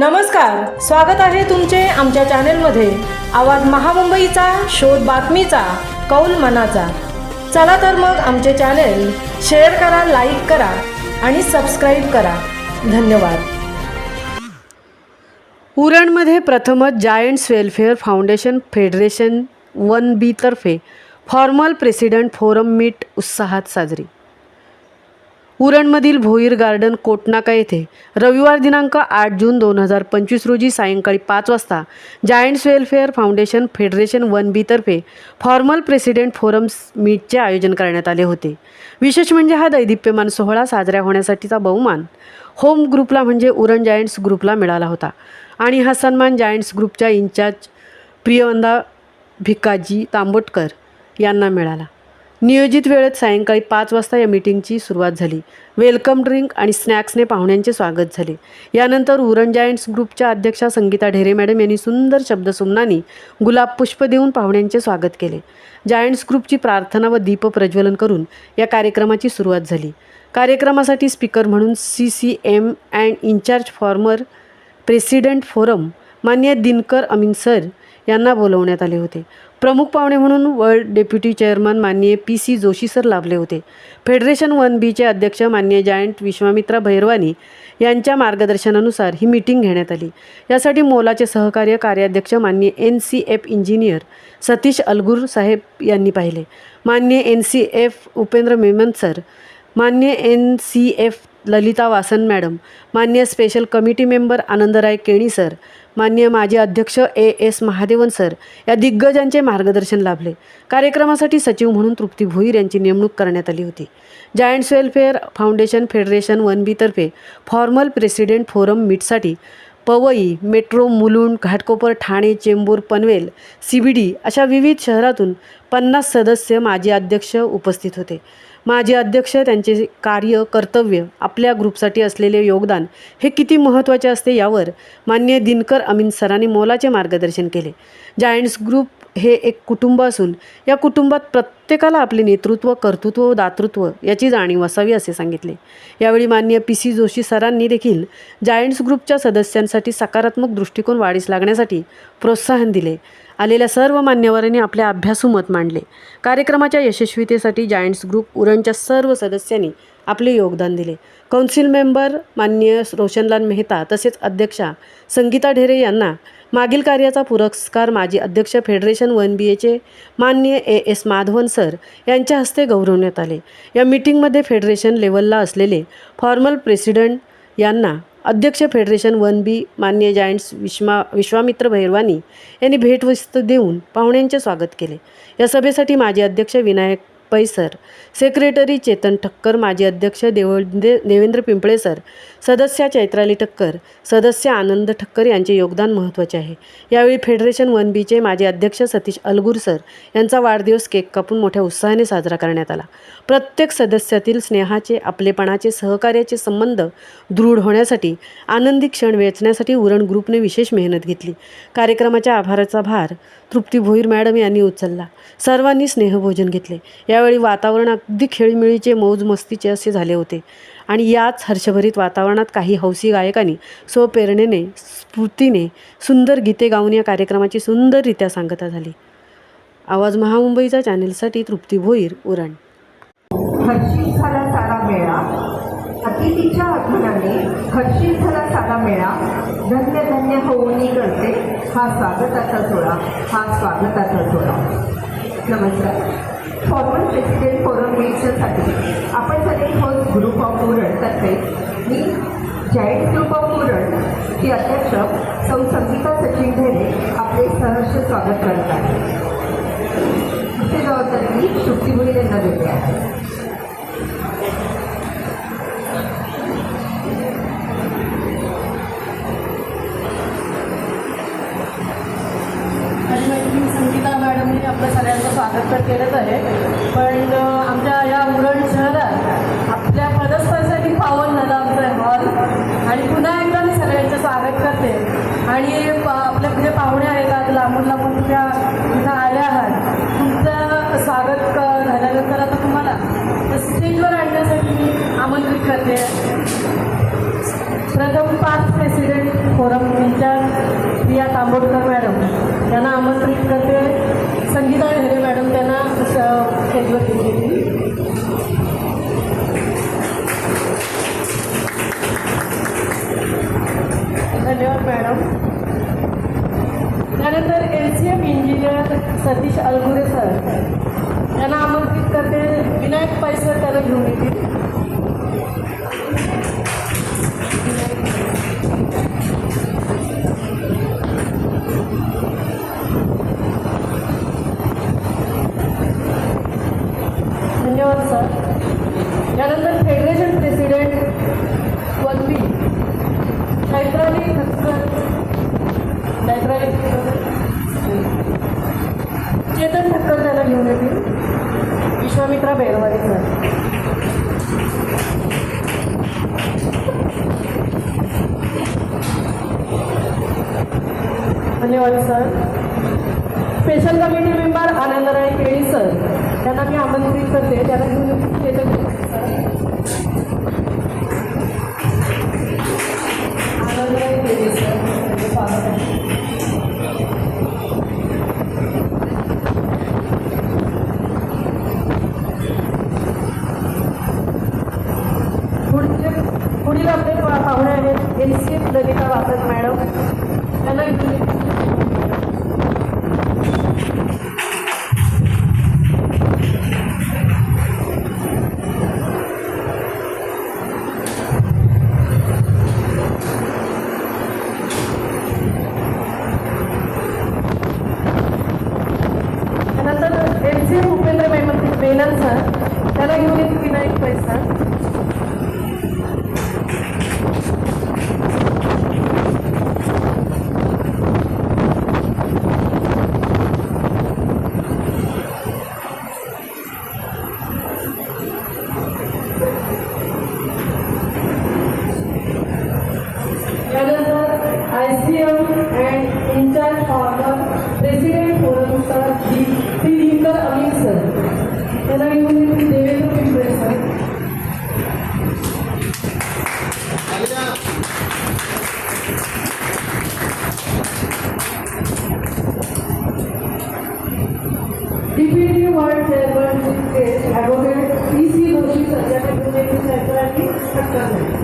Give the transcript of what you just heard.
नमस्कार स्वागत आहे तुमचे आमच्या चॅनेलमध्ये. आवाज महामुंबईचा शोध बातमीचा कौल मनाचा. चला तर मग आमचे चॅनेल शेअर करा लाईक करा आणि सबस्क्राईब करा. धन्यवाद. उरणमध्ये प्रथमच giants welfare foundation federation one बीतर्फे formal president forum meet उत्साहात साजरी. उरणमधील भोईर गार्डन कोटनाका येथे रविवार दिनांक आठ जून दोन हजार पंचवीस रोजी सायंकाळी पाच वाजता giants welfare foundation federation one बीतर्फे formal president forums मीटचे आयोजन करण्यात आले होते. विशेष म्हणजे हा दैदिप्यमान सोहळा साजरा होण्यासाठीचा बहुमान. होम ग्रुपला म्हणजे उरण जायंट्स ग्रुपला मिळाला होता. आणि हा सन्मान जायंट्स ग्रुपच्या इन्चार्ज प्रियवंदा भिकाजी तांबोटकर यांना मिळाला. नियोजित वेळेत सायंकाळी पाच वाजता या मीटिंगची सुरुवात झाली. वेलकम ड्रिंक आणि स्नॅक्सने पाहुण्यांचे स्वागत झाले. यानंतर उरण जायंट्स ग्रुपच्या अध्यक्षा संगीता ढेरे मॅडम यांनी सुंदर शब्दसुमनानी गुलाब पुष्प देऊन पाहुण्यांचे स्वागत केले. जायंट्स ग्रुपची प्रार्थना व दीप प्रज्वलन करून या कार्यक्रमाची सुरुवात झाली. कार्यक्रमासाठी स्पीकर म्हणून C C M and incharge former president forum मान्य दिनकर अमीन सर यांना बोलवण्यात आले होते. प्रमुख पाहुणे म्हणून वर्ल्ड डेप्युटी चेअरमन माननीय पी सी जोशी सर लाभले होते. फेडरेशन वन बीचे अध्यक्ष मान्य जायंट विश्वामित्रा भैरवानी यांच्या मार्गदर्शनानुसार ही मीटिंग घेण्यात आली. यासाठी मोलाचे सहकार्य कार्याध्यक्ष मान्य N C F engineer Satish Algur साहेब यांनी पाहिले. मान्य N C F Upendra Memon sir मान्य N C F Lalita Vasan madam. मान्य special committee member Anandrai Keni sir. मान्य माजी अध्यक्ष ए एस महादेवन सर या दिग्गजांचे मार्गदर्शन लाभले. कार्यक्रमासाठी सचिव म्हणून तृप्ती भोईर यांची नेमणूक करण्यात आली होती. Giants welfare foundation federation one बीतर्फे formal president forum मीटसाठी Powai metro Mulund Ghatkopar Thane Chembur Panvel C B D अशा विविध शहरातून पन्नास सदस्य माजी अध्यक्ष उपस्थित होते. माजी अध्यक्ष त्यांचे कार्य कर्तव्य आपल्या ग्रुपसाठी असलेले योगदान हे किती महत्त्वाचे असते यावर मान्य दिनकर अमीन सरांनी मोलाचे मार्गदर्शन केले. जायंट्स ग्रुप हे एक कुटुंब असून या कुटुंबात प्रत्येकाला आपले नेतृत्व कर्तृत्व व दातृत्व याची जाणीव असावी असे सांगितले. यावेळी मान्य पी सी जोशी सरांनी देखील जायंट्स ग्रुपच्या सदस्यांसाठी सकारात्मक दृष्टिकोन वाढीस लागण्यासाठी प्रोत्साहन दिले. आलेल्या सर्व मान्यवरांनी आपले अभ्यासू मत मांडले. कार्यक्रमाच्या यशस्वीतेसाठी जायंट्स ग्रुप उरणच्या सर्व सदस्यांनी आपले योगदान दिले. कौन्सिल मेंबर मान्य रोशनलाल मेहता तसेच अध्यक्षा संगीता ढेरे यांना मागील कार्याचा पुरस्कार माजी अध्यक्ष फेडरेशन वन बी एचे मान्य ए एस माधवन सर यांच्या हस्ते गौरवण्यात आले. या मीटिंगमध्ये फेडरेशन लेवलला असलेले फॉर्मल प्रेसिडेंट यांना अध्यक्ष फेडरेशन वन बी मान्य जायंट्स विश्वा विश्वामित्र भैरवानी यांनी भेटवस्तू देऊन पाहुण्यांचे स्वागत केले. या सभेसाठी माजी अध्यक्ष विनायक पैसर सेक्रेटरी चेतन ठक्कर माजी अध्यक्ष देवंदे देवेंद्र पिंपळे सर सदस्या चैत्राली ठक्कर सदस्य आनंद ठक्कर यांचे योगदान महत्त्वाचे आहे. यावेळी फेडरेशन वन बीचे माजी अध्यक्ष सतीश अलगूर सर यांचा वाढदिवस केक कापून मोठ्या उत्साहाने साजरा करण्यात आला. प्रत्येक सदस्यातील स्नेहाचे आपलेपणाचे सहकार्याचे संबंध दृढ होण्यासाठी आनंदी क्षण वेचण्यासाठी उरण ग्रुपने विशेष मेहनत घेतली. कार्यक्रमाच्या आभाराचा भार तृप्ती भोईर मॅडम यांनी उचलला. सर्वांनी स्नेहभोजन घेतले. या त्यावेळी वातावरण अगदी खेळीमेळीचे मौज मस्तीचे असे झाले होते. आणि याच हर्षभरीत वातावरणात काही हौसी गायकांनी स्वप्रेरणेने स्फूर्तीने सुंदर गीते गाऊन या कार्यक्रमाची सुंदररित्या सांगता झाली. आवाज महामुंबईचा चॅनेलसाठी तृप्ती भोईर उरण. हर्षित झाला सारा मेळा. अतिथीच्या आगमनाने हर्षित झाला सारा मेळा. धन्य धन्य होऊनी करते हा स्वागताचा सोहळा. हा स्वागताचा सोहळा. नमस्कार. फॉर्मल प्रेसिडेंट फोरम मीटसाठी आपण सगळे होस्ट ग्रुप ऑफ उरण तर्फे मी जाईंट ग्रुप ऑफ उरण ची अध्यक्ष सौ संगीता सचिन ढेरे आपले सहर्ष स्वागत करत आहे तिथे जबाबदारी मी शुक्तिमुनी त्यांना दिली आहे केलंच आहे. पण आमच्या या उरण शहरात आपल्या पदस्थासाठी पावन झालं आमचं हॉल. आणि पुन्हा एकदा मी सगळ्यांचं स्वागत करते. आणि आपल्या पुढे पाहुणे आहेत आज लांबून लांबून तुमच्या इथं आल्या आहात. तुमचं स्वागत झाल्यानंतर आता तुम्हाला स्टेजवर आणण्यासाठी मी आमंत्रित करते. प्रथम पाच सतीश अलगुरे सर। यांना आमंत्रित करते. विनायक पैसे त्याला त्यांना घेऊन येतील. धन्यवाद सर. त्यानंतर फेडरेशन प्रेसिडेंट वनबी चैत्राली ठक्कर चैत्राली चेतन ठक्कर त्याला घेऊन येतील विश्वामित्रा बेरवाडी सर. धन्यवाद sir. Special committee member Anandrai Keli sir. त्यांना मी आमंत्रित करते. त्यांना घेऊन चेतन आहेत C F Lalita Vasak madam Chaitrali Thakkar